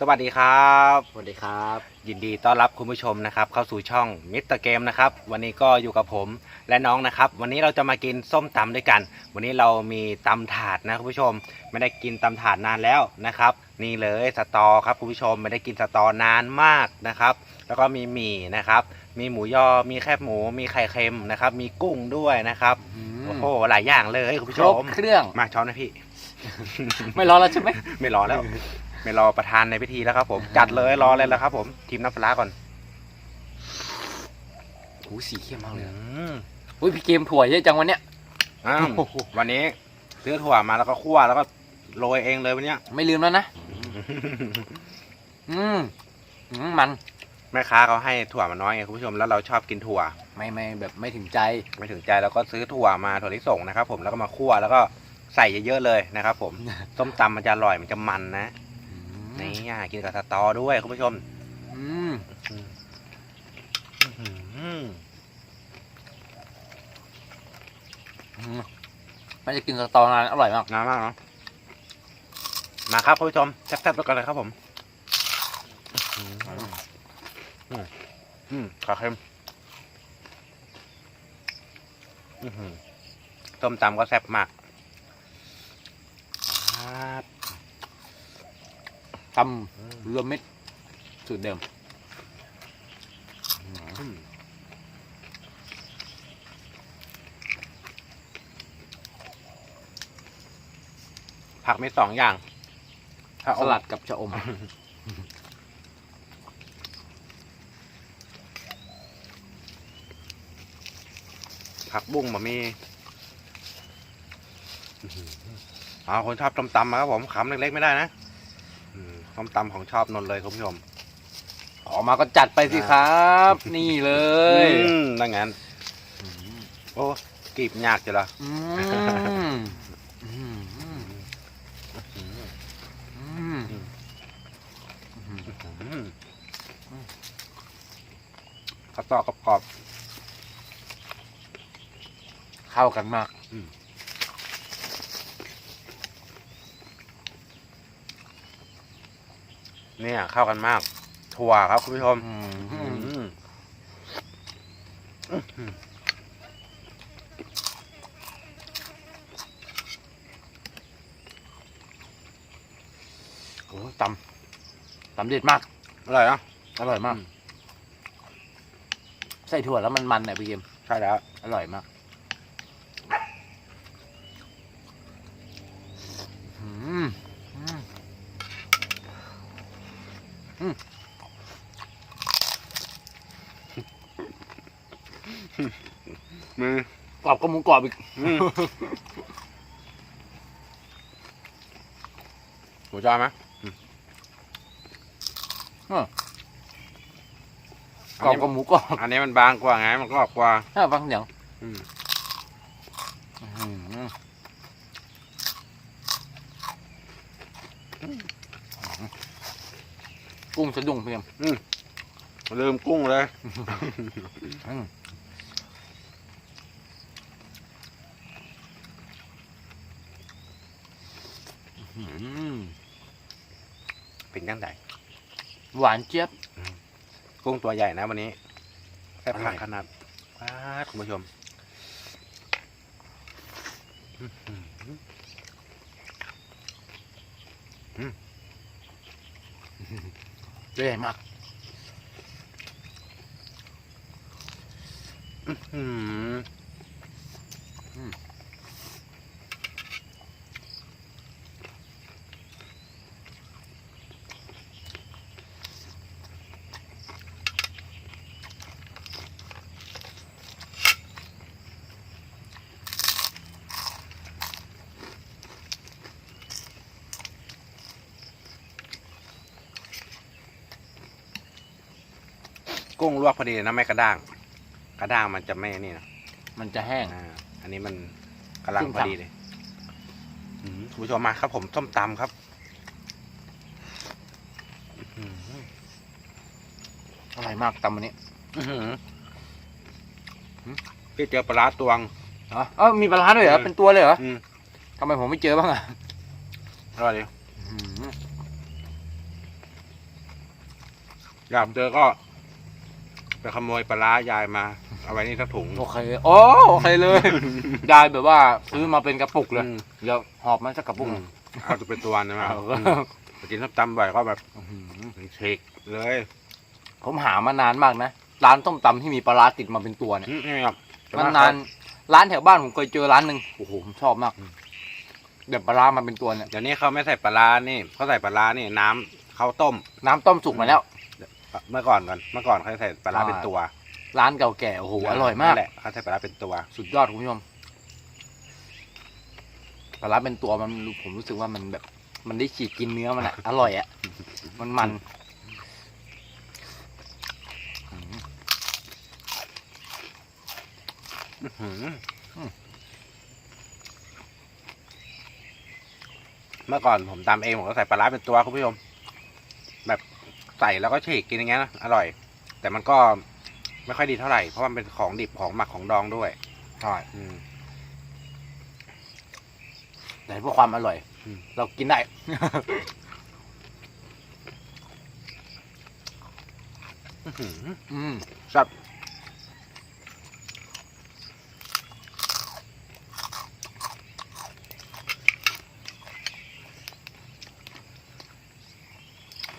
สวัสดีครับ สวัสดีครับ ยินดีต้อนรับคุณผู้ชมนะครับ เข้าสู่ช่องมิสเตอร์เกมนะครับ วันนี้ก็อยู่กับผมและน้องนะครับ วันนี้เราจะมากินส้มตำด้วยกัน วันนี้เรามีตำถาดนะคุณผู้ชม ไม่ได้กินตำถาดนานแล้วนะครับ นี่เลยสตอครับคุณผู้ชมไม่ได้กินสตอนานมากนะครับ แล้วก็มีหมี่นะครับ มีหมูยอ มีแคบหมู มีไข่เค็มนะครับ มีกุ้งด้วยนะครับโอ้โหหลายอย่างเลยคุณผู้คชรบมเครื่องมาช้อนนะพี่ ไม่รอแล้วใช่ไหมไม่รอแล้ว ไม่รอประธานในพิธีแล้วครับ ผมจัดเลยรอเลยแล้วครับ ผมทีมน้ำปลาร้าก่อนโอ้สีเข้มมากเลยอือะมอุ้ยพี่เกมถั่วเยอะจังวันเนี้ย อ้าวโอ้โห วันนี้ซื้อถั่วมาแล้วก็คั่วแล้วก็โรยเองเลยวันเนี้ย ไม่ลืมแล้วนะ อืมอืมมันแม่ค้าเขาให้ถั่วมาน้อยไงคุณผู้ชมแล้วเราชอบกินถั่ว ไม่ไม่แบบไม่ถึงใจ ไม่ถึงใจเราก็ซื้อถั่วมาถั่วลิสงนะครับ ผมแล้วก็มาคั่วแล้วก็ใส่เยอะๆเลยนะครับ ผม ส้มตำมันจะอร่อยมันจะมันนะ นี่อะกินกับสตอด้วยคุณผู้ชม อืมอื้อหืออืมไม่จะกินสตอนานอร่อยมากน้ำมากเนาะมาครับคุณผู้ชมแซ่บๆด้วยกันเลยครับผมอื้อหืออืมขาเค็มอื้อหือต้มตำก็แซ่บมากครับ ตำรวมมิตรสูตรเดิมอืมผักมีสองอย่างถ้าสลัดกับชะอม ผักบุ้งมามีอื้อหือเอาคนชอบต้มตำมาครับผมคำเล็กๆไม่ได้นะ อืมต้มตำของชอบนนท์เลยคุณผู้ชมออกมาก็จัดไปสิครับ นี่เลยอืมนั่นงั้นโอ้กรีบยากจ้ะละอืมอืมอืมอืมอืมข้าวตอกกรอบเข้ากันมาก เนี่ยเข้ากันมาก ถั่วครับคุณผู้ชมอืมอืมอืมโอ้ตำตำเด็ดมาก อร่อยเนอะอร่อยมากอืมใส่ถั่วแล้วมันมันๆเนี่ยพี่เกมใช่แล้ว อร่อยมากอืมอืม มือกรอบกับหมูกรอบอีกอืมหมูจอไหมอืมกรอบกับหมูกรอบอันนี้มันบางกว่าไง มันกรอบกว่าถ้าฟังเสียงอืม อื้อหือ กุ้งสะดุ้งพี่เกมลืมกุ้งเลยอืมอื้อหือเป็นยังไงหวานเจี๊ยบ กุ้งตัวใหญ่นะวันนี้แค่อร่ผัอกยขนาดว้าดคุณผู้ชมอื้ อหือใหญ่มากอืม กุ้งลวกพอดีเลยนะไม่กระด้าง กระด้างมันจะไม่นี่นะมันจะแห้ง อ่าอันนี้มันกำลังส้มพตำอดีเลยอืมคุณผู้ชมมาครับผมส้มตำครับอื้อหืออร่อยมากตำวันนี้อื้อหือหืมพี่เจอปลาร้าตวงอ๋อเออมีปลาร้าด้วยเหรอ อืม เป็นตัวเลยเหรออืมทำไมผมไม่เจอบ้างอะอร่อยดีอื้อหืออยากเจอก็ ไปขโมยปลาร้ายายมา เอาไว้นี่สักถุง โอเคโอ้โอเคเลย ยายแบบว่าซื้อมาเป็นกระปุกเลยอืมเดี๋ยวหอบมาสักกระปุกอืมเอาจะเป็นตัวนะมาเอาไปกินส้มตำบ่อยก็แบบอื้อหือเชกเลยผมหามานานมากนะ ร้านต้มตำที่มีปลาร้าติดมาเป็นตัวเนี่ยอืมนี่ครับมันนานร้านแถวบ้านผมเคยเจอร้านหนึ่งโอ้โหผมชอบมากแบบปลาร้ามาเป็นตัวเนี่ย เดี๋ยวนี้เขาไม่ใส่ปลาร้านี่เขาใส่ปลาร้านี่น้ำเขาต้มน้ำต้มสุกมาแล้ว เมื่อก่อนก่อนเมื่อก่อนเขาใส่ปลาร้าอ่าเป็นตัวร้านเก่าแก่โอ้โหอร่อยมากนั่นแหละเขาใส่ปลาร้าเป็นตัว สุดยอดคุณผู้ชมปลาร้าเป็นตัวมันผมรู้สึกว่ามันแบบ มันได้ฉีกกินเนื้อมันอะอร่อยอะมันมันอืมอื้อหืออมเมื่อก่อนผมตำเองผมก็ใส่ปลาร้าเป็นตัวคุณผู้ชมแบบ ใส่แล้วก็ฉีกกินอย่างเงี้ยนะอร่อย แต่มันก็ไม่ค่อยดีเท่าไหร่เพราะมันเป็นของดิบของหมักของดองด้วย ใช่อืม แต่เพื่อความอร่อย อืม เรากินได้ อื้อหืออืมครับ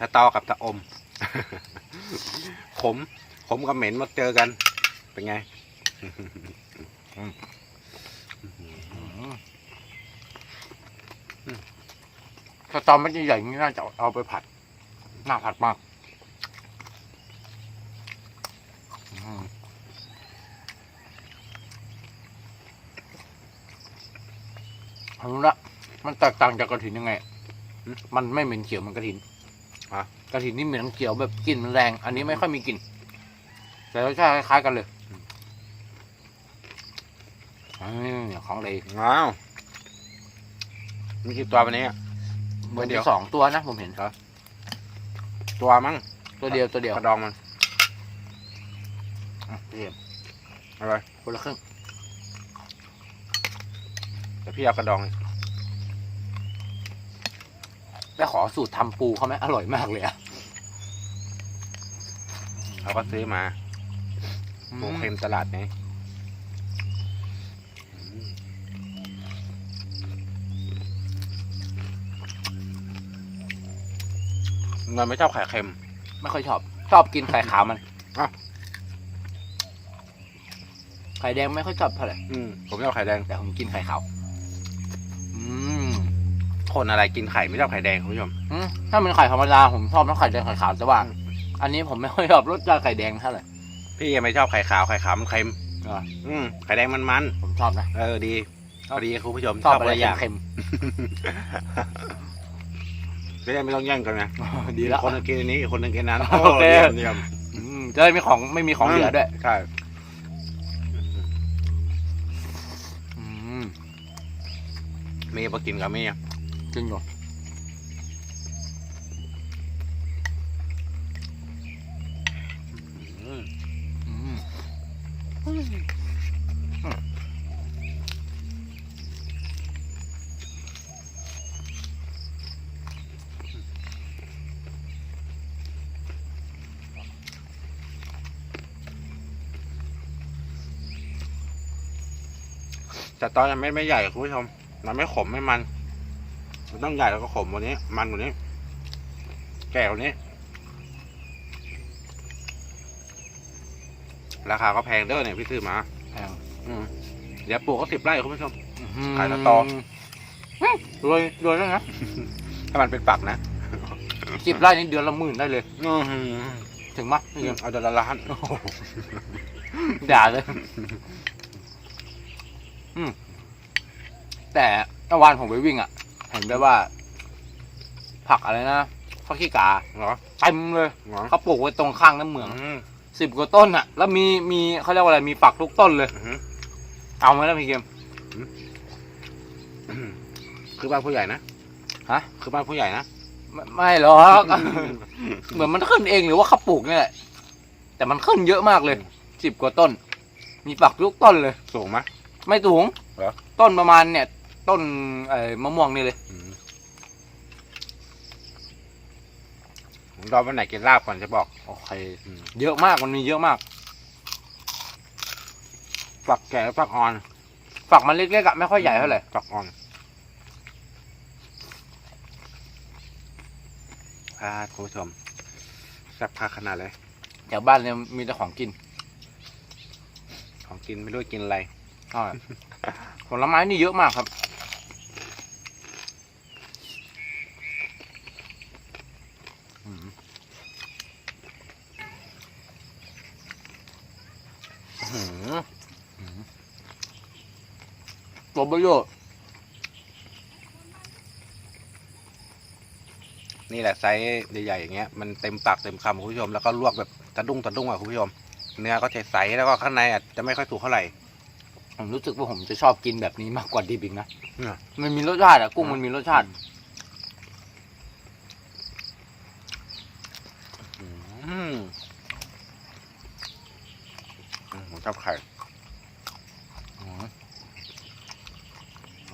ตะตอกับตะอม ขม ขมกับเหม็นมาเจอกัน เป็นไงถ้าตอนไม่ใหญ่ๆอย่างนี้น่าจะเอาไปผัด น่าผัดมากอืมเอาละมันแตกต่างจากกระถินยังไงหึมันไม่เหม็นเขียวเหมันกระถิน อะกระถินนี่เหม็นเขียวแบบกลิ่นมันแรง อันนี้ไม่ค่อยมีกลิ่น แต่รสชาติคล้ายๆกันเลยอืมของเลยว้าวมีกี่ตัววันนี้อะเหมือนตัวเดียวสองตัวนะผมเห็นตัวมั้งตัวเดียวตัวเดียวกระดองมันอะเดียวอะไรคนละครึ่งแต่พี่เอากระดองแล้ วขอสูตรทำปูเขาไหมอร่อยมากเลยอะเขาก็ซื้อมาปูเค็มตลาดนี้เงินไม่ชอบไข่เค็ม ไม่ค่อยชอบ ชอบกินไข่ขาวมันอะไข่แดงไม่ค่อยชอบเท่าไหร่อืมผมชอบไข่แดงแต่ผมกินไข่ขาวอืม คนอะไรกินไข่ไม่ชอบไข่แดงคุณผู้ชม อืมถ้าเป็นไข่ธรรมดาผมชอบทั้งไข่แดงไข่ขาวแต่ว่า อืม อันนี้ผมไม่ค่อยชอบรสชาติไข่แดงเท่าไหร่ พี่ยังไม่ชอบไข่ขาวไข่ขาวมันเค็มอะอืมไข่แดงมันมันผมชอบนะเออดีพอดีคุณผู้ชมชอบคอะไรนละอย่างเค็มจะได้ไม่ต้องแย่งกันไงๆดีแล้ว คนหนึงกินอันนี้อีกคนหนึงกินนั้นโอเค ยี่ยมเยี่ยมอืมจะได้ไม่ของไม่มีของเหลือด้วยใช่อืมมีมากินกับมี จริงหรออืมอืมแต่ตอนยังไม่ไม่ใหญ่คุณผู้ชมมันไม่ขมไม่มัน มันต้องใหญ่แล้วก็ขมกว่านี้ มันกว่านี้ แก่กว่านี้ ราคาก็แพงเด้อเนี่ยพี่ซื้อมา แพงอืมเดี๋ยวปลูกก็สิบไร่คุณผู้ชมอืมขายสตอ รวยรวยแล้วนะถ้ามันเป็นปักนะสิบไร่นี่เดือนละหมื่นได้เลยอือหือถึงมั้ยไม่ถึงเอาเดือนละล้านด่าเลยอืมแต่เมื่อวานผมไปวิ่งอะ เห็นได้ว่า ผักอะไรนะผักขี้กาเหรอเต็มเลยเหรอเขาปลูกไว้ตรงข้างน้ำเหมืองอืมสิบกว่าต้นอะ แล้วมีมีเขาเรียกว่าอะไรมีปักทุกต้นเลย อื้อหือเอาไหมล่ะพี่เกม อื้อหือคือบ้านผู้ใหญ่นะฮะ คือบ้านผู้ใหญ่นะไม่ไม่หรอก เหมือนมันขึ้นเองหรือว่าเขาปลูกนี่แหละแต่มันขึ้นเยอะมากเลยสิบกว่าต้น มีปักทุกต้นเลย สูงไหม ไม่สูงเหรอ ต้นประมาณเนี่ย ต้นเอ่อมะม่วงนี่เลยอืมผมรอวันไหนกินลาบก่อนจะบอก โอเค อืมเยอะมากมันมีเยอะมากฝักแก่ฝักอ่อนฝักมันเล็กๆอะไม่ค่อยใหญ่เท่าไหร่ฝักอ่อนพาคุณผู้ชมแซ่บคักขนาดเลย แถวบ้านเนี่ยมีแต่ของกินของกินไม่รู้กินอะไรใช่ผลไม้นี่เยอะมากครับ อืมอื้อหือ ตัวเบลโยนี่แหละไซส์ใหญ่ๆอย่างเงี้ยมันเต็มปากเต็มคำคุณผู้ชมแล้วก็ลวกแบบตะดุ้งตะดุ้งอะคุณผู้ชม เนื้อก็จะใสแล้วก็ข้างในอะจะไม่ค่อยสุกเท่าไหร่ผมรู้สึกว่าผมจะชอบกินแบบนี้มากกว่าดิบอีกนะเนี่ยมันมีรสชาติอะกุ้งมันมีรสชาติอืมอืมผมชอบไข่ อืม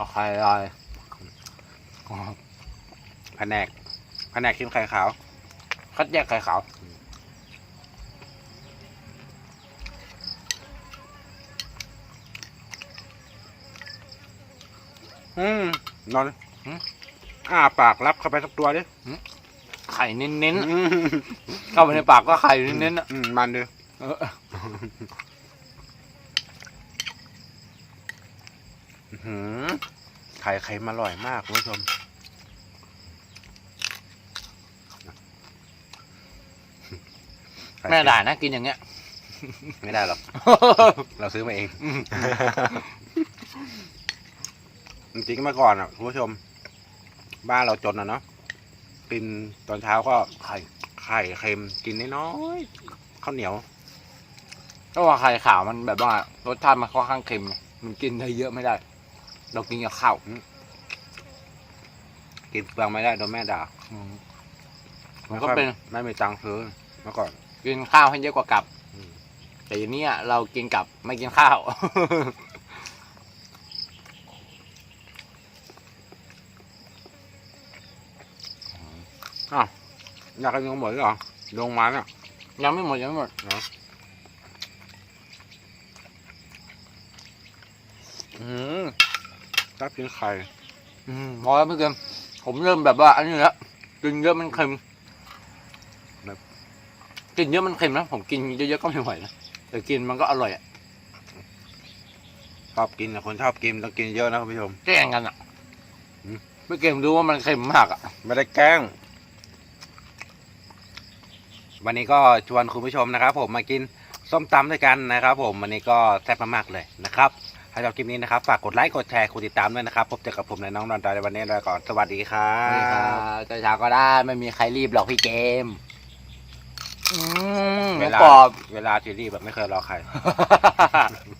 เอาไข่ลอยอ๋อแผนกแผนกกินไข่ขาว คัดแยกไข่ขาวอืมนอนอ้าปากรับเข้าไปสักตัวดิไข่เน้นอืมๆเข้าไปในปากก็ไข่เน้นๆอะอืมมันดิเออ อื้อ หือไข่ไข่มาอร่อยมากคุณผู้ชม แม่ด่านะกินอย่างเงี้ย ไม่ได้หรอก เราซื้อมาเองอืมจริงๆเมื่อก่อนอะคุณผู้ชม บ้านเราจนอะเนาะ กินตอนเช้าก็ไข่ไข่เค็มกินน้อยๆข้าวเหนียวเพราะว่าไข่ขาวมันแบบว่ารสชาติมันค่อนข้างเค็มไงมันกินได้เยอะไม่ได้ เรากินกับข้าวกินเปลืองไม่ได้โดนแม่ด่าอืมมันก็เป็นไม่มีตังค์ซื้อเมื่อก่อน กินข้าวให้เยอะกว่ากับอืมแต่อย่างเนี้ยเรากินกับไม่กินข้าวอยากกินขนมเหรอลงมาเนี่ยยังไม่หมดยังไม่หมดอืม ชอบกินไข่ อืมพอแล้วไม่เกินผมเริ่มแบบว่า อันนี้แล้วกินเยอะมันเค็มกินเยอะมันเค็มนะผมกินเยอะๆก็ไม่ไหวนะแต่กินมันก็อร่อยอะชอบกินนะคนชอบกินต้องกินเยอะนะคุณผู้ชม แกล้งกันอะอืม ไม่เกมรู้ว่ามันเค็มมากอะ ไม่ได้แกล้ง วันนี้ก็ชวนคุณผู้ชมนะครับ ผมมากินส้มตำด้วยกันนะครับ ผมวันนี้ก็แซ่บมากๆเลยนะครับ ถ้าชอบคลิปนี้นะครับ ฝากกดไลค์ กดแชร์ กดติดตามด้วยนะครับ พบเจอกับผมในน้องนอนตายในวันนี้แล้วก่อน สวัสดีครันี่ครับบจะช้าก็ได้ไม่มีใครรีบหรอกพี่เกม อืมเวหมูลากรอบ เวลาที่รีบแบบไม่เคยรอใคร